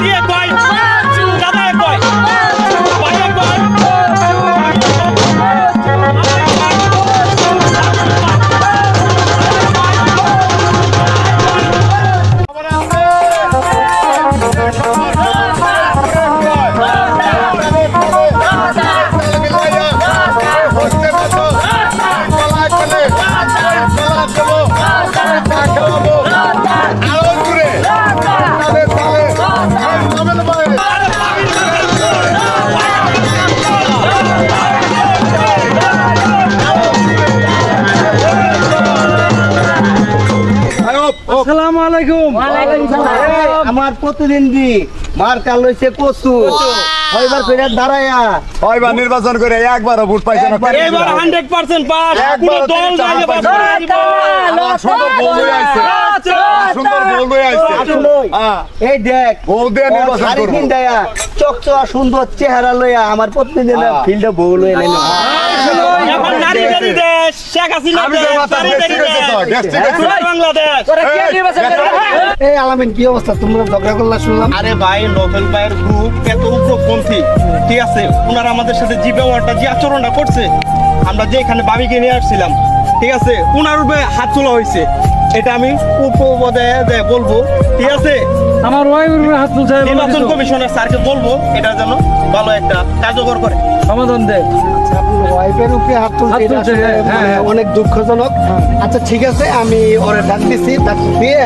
你也挂 আসসালামু আলাইকুম। আমার প্রতিদিন দি মার কাল হইছে কচু। দাঁড়ায়া। নির্বাচন করে ভোট পাইছে না এবার পাস। দল। আমার সুন্দর বউ হয়ে আইছে সুন্দর বউ হয়ে আইছে হ্যাঁ। এই দেখ বউ দিয়ে নির্বাচন শাড়ি করব। চকচকা সুন্দর চেহারা লইয়া আমার প্রতিদিন ফিল্ডে বউ লইয়া লাইন এখন নারী নারী দেশ শেখ হাসিনা আমি দেশ তো মাথা নারী নারী ঠিক আছে তো, দেশ দেশ ঠিক আছে। সোনার বাংলাদেশ। এই, এই আলামিন কি অবস্থা? তোমরা ঝগড়া করলা শুনলাম। আরে ভাই নোবেল ভাইয়ের গ্রুপ এত উগ্রপন্থী ঠিক আছে ওনারা আমাদের সাথে যে ব্যবহারটা যে আচরণটা করছে আমরা যে এখানে বাবিকে নিয়ে আসছিলাম ঠিক আছে ওনার উপরে হাত তোলা হয়েছে। এটা আমি উপদেয় বলব ঠিক আছে? আমার ওয়াইফের হাত তুলছে নির্বাচন। কমিশনার স্যারকে বলব এটা যেন ভালো একটা কার্যকর করে। সমাধান দেয় ওয়াইফের উপরে হাত তুলছে হ্যাঁ, মানে হ্যাঁ। অনেক দুঃখজনক আচ্ছা ঠিক আছে আমি ওরে ডাক দিছি ডাক দিয়ে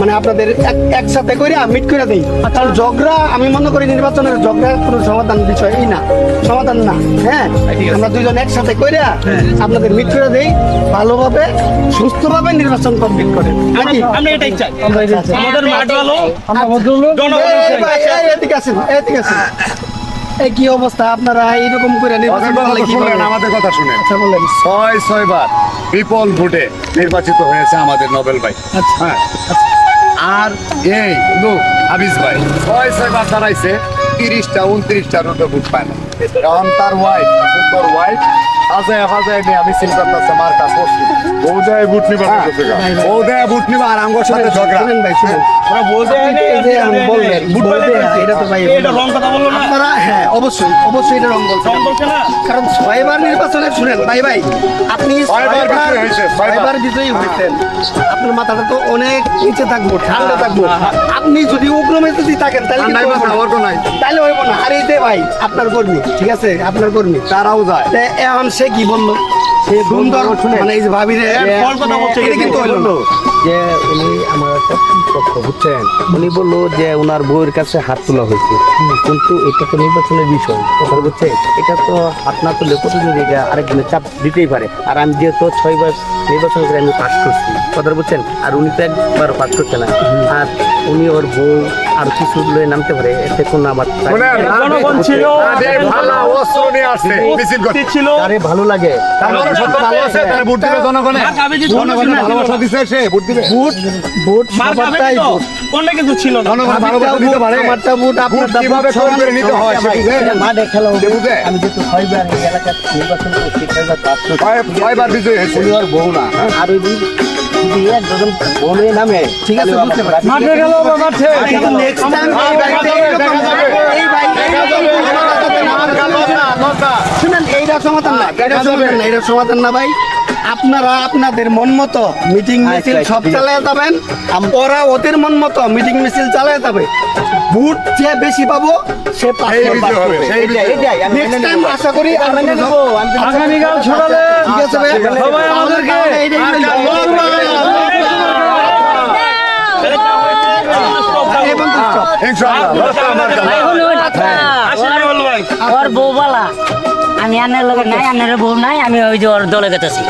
মানে আপনাদের একসাথে করে মিট করে দিই কারণ ঝগড়া আমি মনে করি নির্বাচনের ঝগড়ার কোনো সমাধান বিষয়ই না সমাধান না হ্যাঁ আমরা দুজন একসাথে করে আপনাদের মিট করে দেই ভালোভাবে সুস্থভাবে নির্বাচন কমপ্লিট করে নাকি আমরা- এটাই চাই। আমাদের মাঠ ভালো আমরা ভদ্রলোক এদিকে আসেন, এদিকে আসেন। এই কি অবস্থা? আপনারা এরকম করে নির্বাচন আমাদের কথা করলে কি শুনেন আমাদের কথা শুনেন। আচ্ছা বলেন। ছয় ছয়বার বিপুল ভোটে নির্বাচিত হয়েছে আমাদের নোবেল ভাই। হ্যাঁ। আর এই লোক আবিস ভাই ছয় ছয়বার দাঁড়াইছে। তিরিশটা উনত্রিশটার মতো ভোট পায় না। কারণ তার ওয়াইফ সুন্দর ওয়াইফ আমি করতেছে মার বৌদায় বুট নিবা আর আমগোর সাথে ঝগড়া। শুনেন ভাই শুনেন। ওরা বলতে আপনি এই যে আমি বললেন, বলতে, এটা তো ভাই এটা রং কথা বলল না। আপনারা হ্যাঁ অবশ্যই অবশ্যই এটা রং বলছেন রং বলছে না। কারণ ছয়বার নির্বাচনে শুনেন ভাই ভাই আপনি ছয়বার বিজয়ী হয়েছে, ছয়বার। ছয়বার বিজয়ী হয়েছেন। আপনার মাথাটা তো অনেক নিচে থাকব ঠান্ডা থাকব। আপনি যদি উগ্র থাকেন তাহলে নাই নাই। তাহলে হইব না। আর এই যে ভাই আপনার কর্মী ঠিক আছে? আপনার কর্মী। তারাও যায়। এখন সে কি বলল? সে সুন্দর মানে এই যে ভাবি রে ফল কথা বলছে এটা কিন্তু যে উনি আমার একটা তথ্য বুঝছেন উনি বলল যে ওনার বউয়ের কাছে হাত তোলা হয়েছে। কিন্তু এটা তো নির্বাচনের বিষয় কথা বুঝছেন এটা তো হাত না তুললে প্রতিদিন এটা আরেকজনের চাপ দিতেই পারে। আর আমি যেহেতু ছয়বার নির্বাচন করে আমি পাস করছি কথা বুঝছেন আর উনি তো একবার পাস করছে না। আর উনি ওর বউ আর কিছু লয়ে নামতে পারে এতে কোনো আমার জনগণ ছিল। ভালো অস্ত্র নিয়ে আসছে মিছিল করতে ছিল। আরে ভালো লাগে। ভালো আছে তাহলে ভোট দিবে জনগণে। জনগণ ভালোবাসা দিছে সে ভোট দিবে। বুট বুট মার সবারটাই তো। বুট অন্য কিছু ছিল না। জনগণ ভালোবাসা দিতে পারে। আমারটা বুট ভোট আপনারটা কীভাবে করে নিতে হয় মাঠে খেলা হবে। আমি যেহেতু ছয়বার এলাকার নির্বাচন করছি ছয়বার পাস করছি। ছয়- ছয়বার বিজয়ী হয়েছে। ওর বউ না। আর ওই হয়ে নামে ঠিক আছে বুঝতে পারছি। মাঠে গেল মাঠে। নেক্সট টাইম এই বাড়িতে এরকম এই বাড়িতে শুনেন এইটা সমাধান না এটা সমাধান না এটা সমাধান না ভাই। আপনারা আপনাদের মন মতো মিটিং মিছিল সব চালিয়ে যাবেন। ওরা ওদের মন মতো মিটিং মিছিল চালিয়ে যাবে। ভোট যে বেশি পাবো সে নেক্সট টাইম আশা করি আগামীকাল সকালে ঠিক আছে সবাই আমাদেরকে ওর বউ বালা। আমি আনের লগে নাই আনের বউ নাই আমি ওই যে ওর দলে গেতেছি।